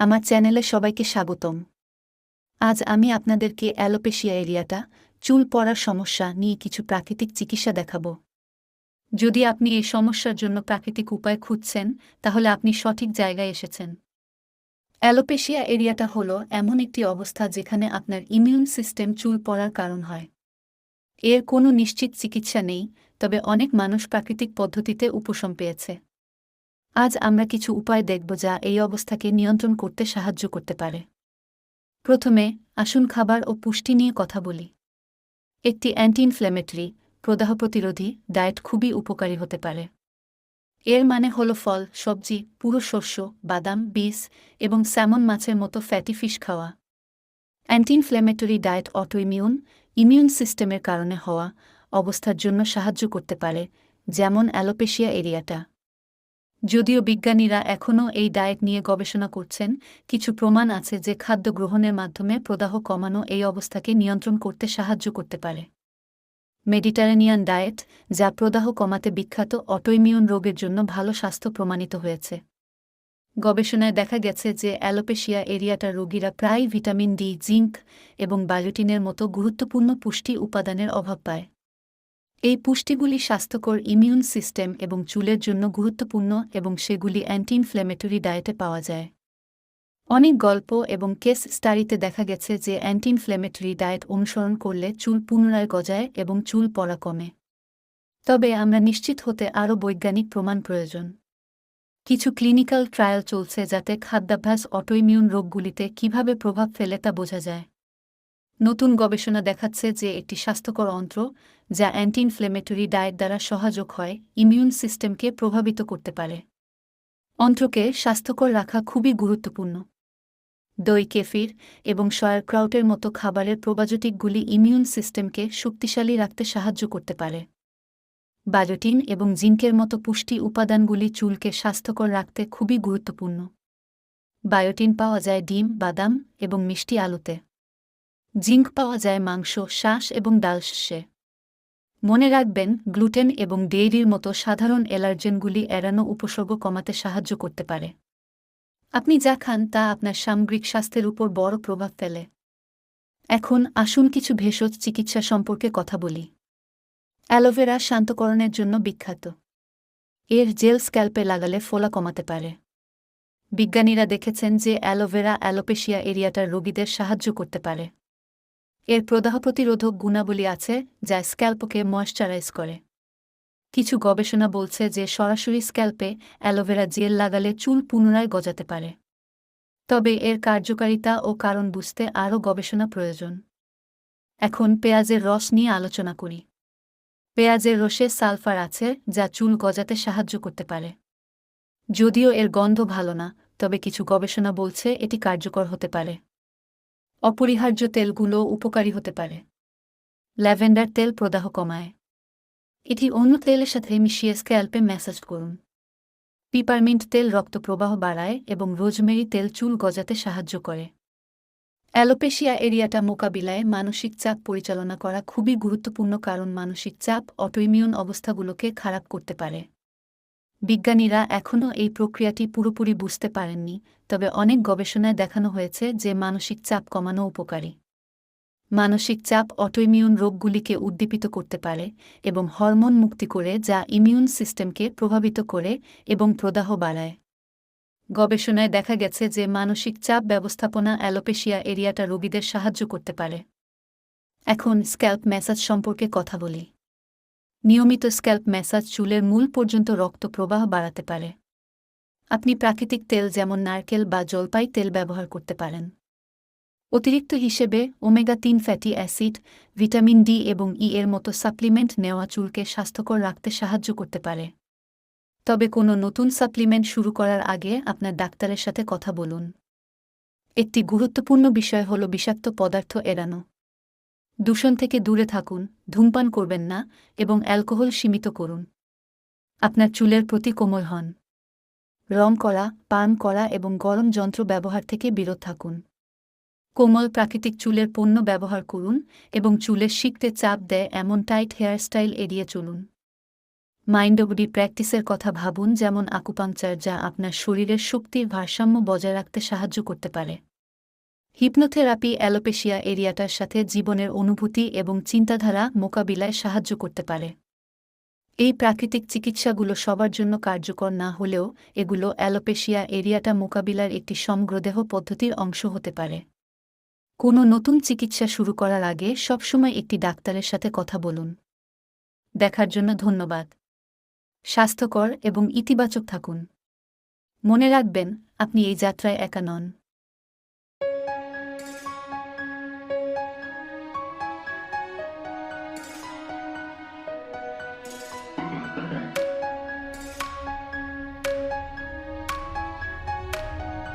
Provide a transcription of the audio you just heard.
আমার চ্যানেলে সবাইকে স্বাগতম। আজ আমি আপনাদেরকে অ্যালোপেশিয়া এরিয়াটা, চুল পড়ার সমস্যা নিয়ে কিছু প্রাকৃতিক চিকিৎসা দেখাব। যদি আপনি এই সমস্যার জন্য প্রাকৃতিক উপায় খুঁজছেন, তাহলে আপনি সঠিক জায়গায় এসেছেন। অ্যালোপেশিয়া এরিয়াটা হলো এমন একটি অবস্থা যেখানে আপনার ইমিউন সিস্টেম চুল পড়ার কারণ হয়। এর কোনো নিশ্চিত চিকিৎসা নেই, তবে অনেক মানুষ প্রাকৃতিক পদ্ধতিতে উপশম পেয়েছে। আজ আমরা কিছু উপায় দেখব যা এই অবস্থাকে নিয়ন্ত্রণ করতে সাহায্য করতে পারে। প্রথমে, আসুন খাবার ও পুষ্টি নিয়ে কথা বলি। একটি অ্যান্টি ইনফ্ল্যামেটরি প্রদাহ প্রতিরোধী ডায়েট খুবই উপকারী হতে পারে। এর মানে হল ফল, সবজি, পুরো শস্য, বাদাম বীজ এবং স্যামন মাছের মতো ফ্যাটি ফিশ খাওয়া। Anti inflammatory diet autoimmune immune সিস্টেমের কারণে হওয়া অবস্থার জন্য সাহায্য করতে পারে, যেমন অ্যালোপেশিয়া এরিয়াটা। যদিও বিজ্ঞানীরা এখনও এই ডায়েট নিয়ে গবেষণা করছেন, কিছু প্রমাণ আছে যে খাদ্য গ্রহণের মাধ্যমে প্রদাহ কমানো এই অবস্থাকে নিয়ন্ত্রণ করতে সাহায্য করতে পারে। মেডিটারেনিয়ান ডায়েট, যা প্রদাহ কমাতে বিখ্যাত অটোইমিউন রোগের জন্য ভালো স্বাস্থ্য প্রমাণিত হয়েছে। গবেষণায় দেখা গেছে যে অ্যালোপেশিয়া এরিয়াটার রোগীরা প্রায় ভিটামিন ডি, জিঙ্ক এবং বায়োটিনের মতো গুরুত্বপূর্ণ পুষ্টি উপাদানের অভাব পায়। এই পুষ্টিগুলি স্বাস্থ্যকর ইমিউন সিস্টেম এবং চুলের জন্য গুরুত্বপূর্ণ এবং সেগুলি অ্যান্টি ইনফ্ল্যামেটরি ডায়েটে পাওয়া যায়। অনেক গল্প এবং কেস স্টাডিতে দেখা গেছে যে অ্যান্টি ইনফ্ল্যামেটরি ডায়েট অনুসরণ করলে চুল পুনরায় গজায় এবং চুল পড়া কমে। তবে আমরা নিশ্চিত হতে আরও বৈজ্ঞানিক প্রমাণ প্রয়োজন। কিছু ক্লিনিক্যাল ট্রায়াল চলছে যাতে খাদ্যাভ্যাস অটোইমিউন রোগগুলিতে কীভাবে প্রভাব ফেলে তা বোঝা যায়। নতুন গবেষণা দেখাচ্ছে যে একটি স্বাস্থ্যকর অন্ত্র যা অ্যান্টি ইনফ্লেমেটরি ডায়েট দ্বারা সহায়ক হয় ইমিউন সিস্টেমকে প্রভাবিত করতে পারে। অন্ত্রকে স্বাস্থ্যকর রাখা খুবই গুরুত্বপূর্ণ। দই, কেফির এবং সয়ারক্রাউটের মতো খাবারের প্রোবায়োটিকগুলি ইমিউন সিস্টেমকে শক্তিশালী রাখতে সাহায্য করতে পারে। বায়োটিন এবং জিঙ্কের মতো পুষ্টি উপাদানগুলি চুলকে স্বাস্থ্যকর রাখতে খুবই গুরুত্বপূর্ণ। বায়োটিন পাওয়া যায় ডিম, বাদাম এবং মিষ্টি আলুতে। জিঙ্ক পাওয়া যায় মাংস শ্বাস এবং ডালশে মনে রাখবেন, গ্লুটেন এবং ডেইরির মতো সাধারণ অ্যালার্জেনগুলি এড়ানো উপসর্গ কমাতে সাহায্য করতে পারে। আপনি যা খান তা আপনার সামগ্রিক স্বাস্থ্যের উপর বড় প্রভাব ফেলে। এখন আসুন কিছু ভেষজ চিকিৎসা সম্পর্কে কথা বলি। অ্যালোভেরা শান্তকরণের জন্য বিখ্যাত। এর জেল স্ক্যাল্পে লাগালে ফোলা কমাতে পারে। বিজ্ঞানীরা দেখেছেন যে অ্যালোভেরা অ্যালোপেশিয়া এরিয়াটার রোগীদের সাহায্য করতে পারে। এর প্রদাহ প্রতিরোধক গুণাবলী আছে যা স্ক্যাল্পকে ময়শ্চারাইজ করে। কিছু গবেষণা বলছে যে সরাসরি স্ক্যাল্পে অ্যালোভেরা জেল লাগালে চুল পুনরায় গজাতে পারে। তবে এর কার্যকারিতা ও কারণ বুঝতে আরও গবেষণা প্রয়োজন। এখন পেঁয়াজের রস নিয়ে আলোচনা করি। পেঁয়াজের রসে সালফার আছে যা চুল গজাতে সাহায্য করতে পারে। যদিও এর গন্ধ ভালো না, তবে কিছু গবেষণা বলছে এটি কার্যকর হতে পারে। অপরিহার্য তেলগুলো উপকারী হতে পারে। ল্যাভেন্ডার তেল প্রদাহ কমায়। এটি অন্য তেলের সাথে মিশিয়ে স্ক্যাল্পে ম্যাসাজ করুন। পিপারমিন্ট তেল রক্ত প্রবাহ বাড়ায় এবং রোজমেরি তেল চুল গজাতে সাহায্য করে। অ্যালোপেশিয়া এরিয়াটা মোকাবিলায় মানসিক চাপ পরিচালনা করা খুবই গুরুত্বপূর্ণ কারণ মানসিক চাপ অটোইমিউন অবস্থাগুলোকে খারাপ করতে পারে। বিজ্ঞানীরা এখনও এই প্রক্রিয়াটি পুরোপুরি বুঝতে পারেননি, তবে অনেক গবেষণায় দেখানো হয়েছে যে মানসিক চাপ কমানো উপকারী। মানসিক চাপ অটোইমিউন রোগগুলিকে উদ্দীপিত করতে পারে এবং হরমোন মুক্তি করে যা ইমিউন সিস্টেমকে প্রভাবিত করে এবং প্রদাহ বাড়ায়। গবেষণায় দেখা গেছে যে মানসিক চাপ ব্যবস্থাপনা অ্যালোপেশিয়া এরিয়াটা রোগীদের সাহায্য করতে পারে। এখন স্ক্যাল্প ম্যাসাজ সম্পর্কে কথা বলি। নিয়মিত স্ক্যাল্প ম্যাসাজ চুলের মূল পর্যন্ত রক্ত প্রবাহ বাড়াতে পারে। আপনি প্রাকৃতিক তেল যেমন নারকেল বা জলপাই তেল ব্যবহার করতে পারেন। অতিরিক্ত হিসেবে ওমেগা তিন ফ্যাটি অ্যাসিড, ভিটামিন ডি এবং ই এর মতো সাপ্লিমেন্ট নেওয়া চুলকে স্বাস্থ্যকর রাখতে সাহায্য করতে পারে। তবে কোনো নতুন সাপ্লিমেন্ট শুরু করার আগে আপনার ডাক্তারের সাথে কথা বলুন। একটি গুরুত্বপূর্ণ বিষয় হল বিষাক্ত পদার্থ এড়ানো। দূষণ থেকে দূরে থাকুন, ধূমপান করবেন না এবং অ্যালকোহল সীমিত করুন। আপনার চুলের প্রতি কোমল হন। রং করা, পান করা এবং গরম যন্ত্র ব্যবহার থেকে বিরত থাকুন। কোমল প্রাকৃতিক চুলের পণ্য ব্যবহার করুন এবং চুলের শিখতে চাপ দেয় এমন টাইট হেয়ারস্টাইল এড়িয়ে চলুন। মাইন্ডবডি প্র্যাকটিসের কথা ভাবুন যেমন আকুপাংচার যা আপনার শরীরের শক্তির ভারসাম্য বজায় রাখতে সাহায্য করতে পারে। হিপনোথেরাপি অ্যালোপেশিয়া এরিয়াটার সাথে জীবনের অনুভূতি এবং চিন্তাধারা মোকাবিলায় সাহায্য করতে পারে। এই প্রাকৃতিক চিকিৎসাগুলো সবার জন্য কার্যকর না হলেও এগুলো অ্যালোপেশিয়া এরিয়াটা মোকাবিলার একটি সমগ্রদেহ পদ্ধতির অংশ হতে পারে। কোনো নতুন চিকিৎসা শুরু করার আগে সবসময় একটি ডাক্তারের সাথে কথা বলুন। দেখার জন্য ধন্যবাদ। স্বাস্থ্যকর এবং ইতিবাচক থাকুন। মনে রাখবেন, আপনি এই যাত্রায় একা নন।